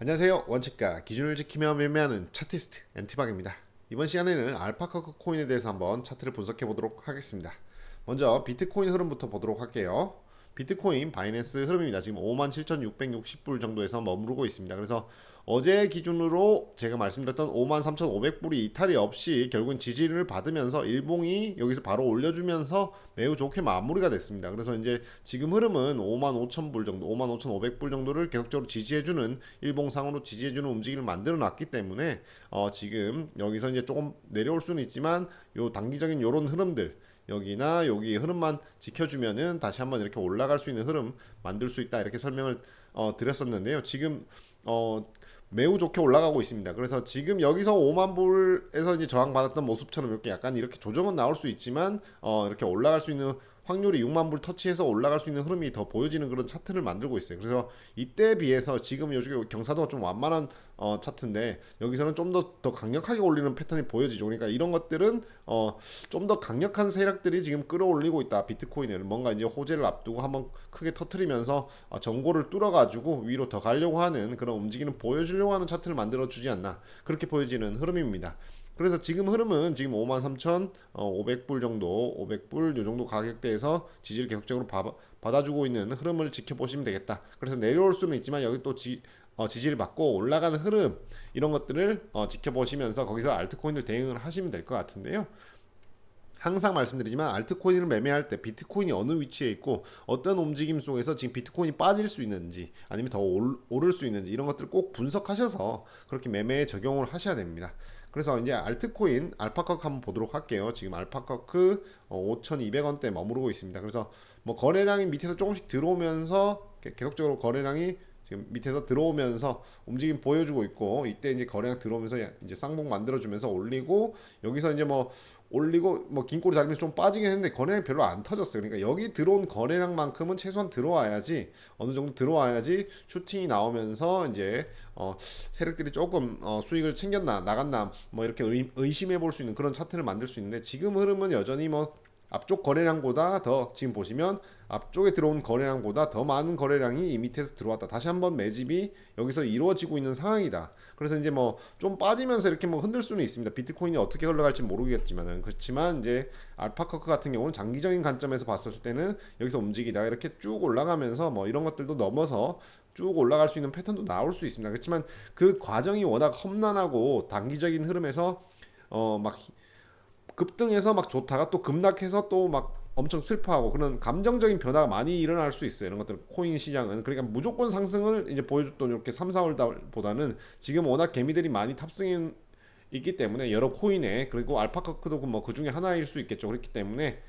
안녕하세요. 원칙가 기준을 지키며 매매하는 차티스트 엔티박입니다. 이번 시간에는 알파카크 코인에 대해서 한번 차트를 분석해 보도록 하겠습니다. 먼저 비트코인 흐름부터 보도록 할게요. 비트코인 바이낸스 흐름입니다. 지금 57,660불 정도에서 머무르고 있습니다. 그래서 어제 기준으로 제가 말씀드렸던 53,500불이 이탈이 없이 결국은 지지를 받으면서 일봉이 여기서 바로 올려주면서 매우 좋게 마무리가 됐습니다. 그래서 이제 지금 흐름은 55,000불 정도, 55,500불 정도를 계속적으로 지지해주는 일봉상으로 지지해주는 움직임을 만들어 놨기 때문에 어 지금 여기서 이제 조금 내려올 수는 있지만 요 단기적인 요런 흐름들 여기나 여기 흐름만 지켜주면은 다시 한번 이렇게 올라갈 수 있는 흐름 만들 수 있다 이렇게 설명을 어, 드렸었는데요. 지금 어, 매우 좋게 올라가고 있습니다. 그래서 지금 여기서 5만 불에서 이제 저항받았던 모습처럼 이렇게 약간 이렇게 조정은 나올 수 있지만 어, 이렇게 올라갈 수 있는 확률이 6만 불 터치해서 올라갈 수 있는 흐름이 더 보여지는 그런 차트를 만들고 있어요. 그래서 이때에 비해서 지금 요즘에 경사도가 좀 완만한 어, 차트인데 여기서는 좀 더 더 강력하게 올리는 패턴이 보여지죠. 그러니까 이런 것들은 어, 좀 더 강력한 세력들이 지금 끌어올리고 있다. 비트코인을 뭔가 이제 호재를 앞두고 한번 크게 터트리면서 어, 전고를 뚫어가지고 위로 더 가려고 하는 그런 움직이는 보여주려 고 하는 차트를 만들어 주지 않나 그렇게 보여지는 흐름입니다. 그래서 지금 흐름은 지금 53,500불 정도, 500불 요 정도 가격대에서 지지를 계속적으로 바, 받아주고 있는 흐름을 지켜보시면 되겠다. 그래서 내려올 수는 있지만 여기 또 지, 어, 지지를 받고 올라가는 흐름 이런 것들을 어, 지켜보시면서 거기서 알트코인을 대응을 하시면 될 것 같은데요. 항상 말씀드리지만 알트코인을 매매할 때 비트코인이 어느 위치에 있고 어떤 움직임 속에서 지금 비트코인이 빠질 수 있는지 아니면 더 오를 수 있는지 이런 것들을 꼭 분석하셔서 그렇게 매매에 적용을 하셔야 됩니다. 그래서 이제 알트코인 알파카크 한번 보도록 할게요. 지금 알파카크 어, 5,200원대 머무르고 있습니다. 그래서 뭐 거래량이 밑에서 조금씩 들어오면서 계속적으로 거래량이 지금 밑에서 들어오면서 움직임 보여주고 있고 이때 이제 거래량 들어오면서 이제 쌍봉 만들어주면서 올리고 여기서 이제 뭐 올리고 뭐 긴 꼬리 달면서 좀 빠지긴 했는데 거래량이 별로 안 터졌어요. 그러니까 여기 들어온 거래량만큼은 최소한 들어와야지 어느 정도 들어와야지 슈팅이 나오면서 이제 어 세력들이 조금 어 수익을 챙겼나 나갔나 뭐 이렇게 의, 의심해 볼 수 있는 그런 차트를 만들 수 있는데 지금 흐름은 여전히 뭐 앞쪽 거래량보다 더 지금 보시면 앞쪽에 들어온 거래량보다 더 많은 거래량이 이 밑에서 들어왔다. 다시 한번 매집이 여기서 이루어지고 있는 상황이다. 그래서 이제 뭐 좀 빠지면서 이렇게 뭐 흔들 수는 있습니다. 비트코인이 어떻게 흘러갈지 모르겠지만은 그렇지만 이제 알파커크 같은 경우는 장기적인 관점에서 봤을 때는 여기서 움직이다가 이렇게 쭉 올라가면서 뭐 이런 것들도 넘어서 쭉 올라갈 수 있는 패턴도 나올 수 있습니다. 그렇지만 그 과정이 워낙 험난하고 단기적인 흐름에서 어막 급등해서 막 좋다가 또 급락해서 또 막 엄청 슬퍼하고 그런 감정적인 변화가 많이 일어날 수 있어요. 이런 것들 코인 시장은 그러니까 무조건 상승을 이제 보여줬던 이렇게 3, 4월보다는 지금 워낙 개미들이 많이 탑승해 있기 때문에 여러 코인에 그리고 알파카크도 뭐 그 중에 하나일 수 있겠죠. 그렇기 때문에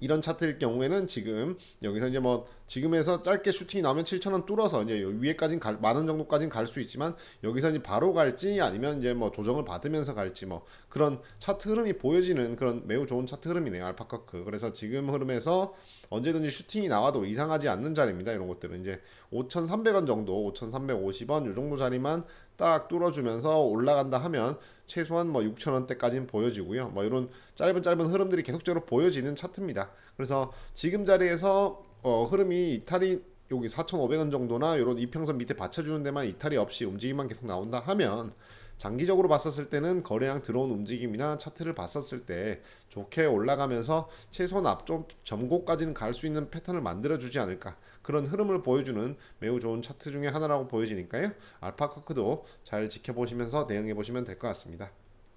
이런 차트일 경우에는 지금 여기서 이제 뭐 지금에서 짧게 슈팅이 나오면 7천원 뚫어서 이제 위에까지는 갈, 만원 정도까지는 갈수 있지만 여기서 이제 바로 갈지 아니면 이제 뭐 조정을 받으면서 갈지 뭐 그런 차트 흐름이 보여지는 그런 매우 좋은 차트 흐름이네요 알파카크. 그래서 지금 흐름에서 언제든지 슈팅이 나와도 이상하지 않는 자리입니다 이런 것들은. 이제 5,300원 정도 5,350원 이 정도 자리만 딱 뚫어주면서 올라간다 하면 최소한 뭐 6천 원대까지는 보여지고요. 뭐 이런 짧은 짧은 흐름들이 계속적으로 보여지는 차트입니다. 그래서 지금 자리에서 어, 흐름이 이탈이 여기 4,500원 정도나 이런 이평선 밑에 받쳐주는 데만 이탈이 없이 움직임만 계속 나온다 하면 장기적으로 봤었을 때는 거래량 들어온 움직임이나 차트를 봤었을 때 좋게 올라가면서 최소한 앞쪽 점고까지는 갈 수 있는 패턴을 만들어 주지 않을까 그런 흐름을 보여주는 매우 좋은 차트 중에 하나라고 보여지니까요 알파커크도 잘 지켜보시면서 대응해 보시면 될 것 같습니다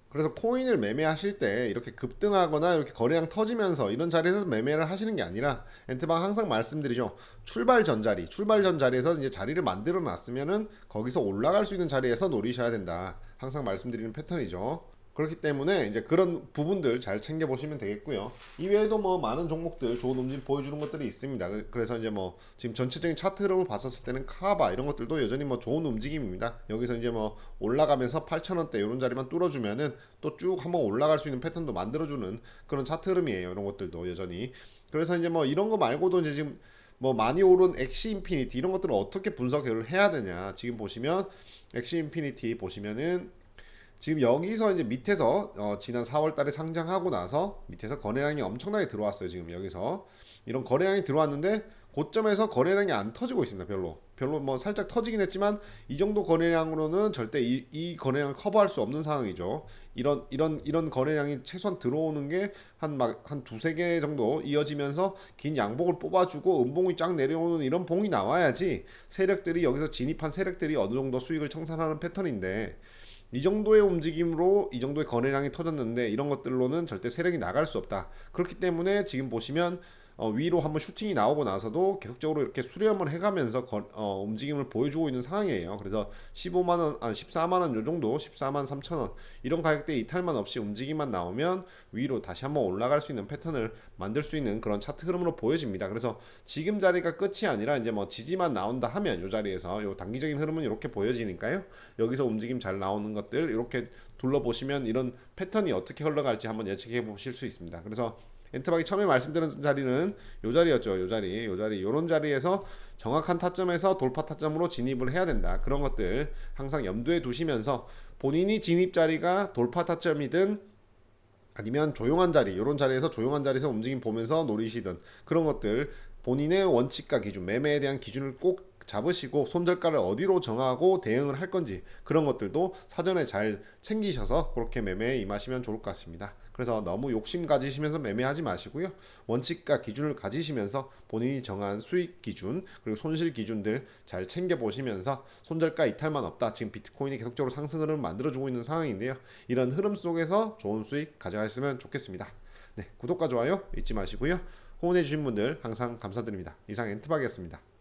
그래서 코인을 매매하실 때 이렇게 급등하거나 이렇게 거래량 터지면서 이런 자리에서 매매를 하시는 게 아니라 엔트방 항상 말씀드리죠. 출발 전 자리, 출발 전 자리에서 이제 자리를 만들어 놨으면은 거기서 올라갈 수 있는 자리에서 노리셔야 된다. 항상 말씀드리는 패턴이죠. 그렇기 때문에 이제 그런 부분들 잘 챙겨 보시면 되겠고요. 이외에도 뭐 많은 종목들 좋은 움직임 보여주는 것들이 있습니다. 그- 그래서 이제 뭐 지금 전체적인 차트 흐름을 봤었을 때는 카바 이런 것들도 여전히 뭐 좋은 움직임입니다. 여기서 이제 뭐 올라가면서 8,000원대 이런 자리만 뚫어주면은 또 쭉 한번 올라갈 수 있는 패턴도 만들어주는 그런 차트 흐름이에요. 이런 것들도 여전히. 그래서 이제 뭐 이런 거 말고도 이제 지금 뭐 많이 오른 엑시 인피니티 이런 것들을 어떻게 분석을 해야 되냐. 지금 보시면 엑시 인피니티 보시면은 지금 여기서 이제 밑에서 어, 지난 4월 달에 상장하고 나서 밑에서 거래량이 엄청나게 들어왔어요. 지금 여기서 이런 거래량이 들어왔는데 고점에서 거래량이 안 터지고 있습니다. 별로 별로 뭐 살짝 터지긴 했지만 이 정도 거래량으로는 절대 이, 이 거래량을 커버할 수 없는 상황이죠. 이런 이런 이런 거래량이 최소한 들어오는 게 한 막 한 두세 개 정도 이어지면서 긴 양봉을 뽑아주고 음봉이 쫙 내려오는 이런 봉이 나와야지 세력들이 여기서 진입한 세력들이 어느 정도 수익을 청산하는 패턴인데 이 정도의 움직임으로 이 정도의 거래량이 터졌는데 이런 것들로는 절대 세력이 나갈 수 없다. 그렇기 때문에 지금 보시면 어, 위로 한번 슈팅이 나오고 나서도 계속적으로 이렇게 수렴을 해가면서 거, 어, 움직임을 보여주고 있는 상황이에요. 그래서 15만 원, 아 14만 원 요 정도, 14만 3천 원 이런 가격대 이탈만 없이 움직임만 나오면 위로 다시 한번 올라갈 수 있는 패턴을 만들 수 있는 그런 차트 흐름으로 보여집니다. 그래서 지금 자리가 끝이 아니라 이제 뭐 지지만 나온다 하면 요 자리에서 요 단기적인 흐름은 이렇게 보여지니까요. 여기서 움직임 잘 나오는 것들 이렇게 둘러보시면 이런 패턴이 어떻게 흘러갈지 한번 예측해 보실 수 있습니다. 그래서 엔트박이 처음에 말씀드린 자리는 요 자리였죠. 요 자리, 요 자리, 요런 자리에서 정확한 타점에서 돌파 타점으로 진입을 해야 된다. 그런 것들 항상 염두에 두시면서 본인이 진입 자리가 돌파 타점이든 아니면 조용한 자리, 요런 자리에서 조용한 자리에서 움직임 보면서 노리시든 그런 것들 본인의 원칙과 기준, 매매에 대한 기준을 꼭 잡으시고 손절가를 어디로 정하고 대응을 할 건지 그런 것들도 사전에 잘 챙기셔서 그렇게 매매에 임하시면 좋을 것 같습니다. 그래서 너무 욕심 가지시면서 매매하지 마시고요. 원칙과 기준을 가지시면서 본인이 정한 수익 기준 그리고 손실 기준들 잘 챙겨 보시면서 손절가 이탈만 없다. 지금 비트코인이 계속적으로 상승을 만들어주고 있는 상황인데요. 이런 흐름 속에서 좋은 수익 가져가셨으면 좋겠습니다. 네, 구독과 좋아요 잊지 마시고요. 후원해 주신 분들 항상 감사드립니다. 이상 엔트박이었습니다.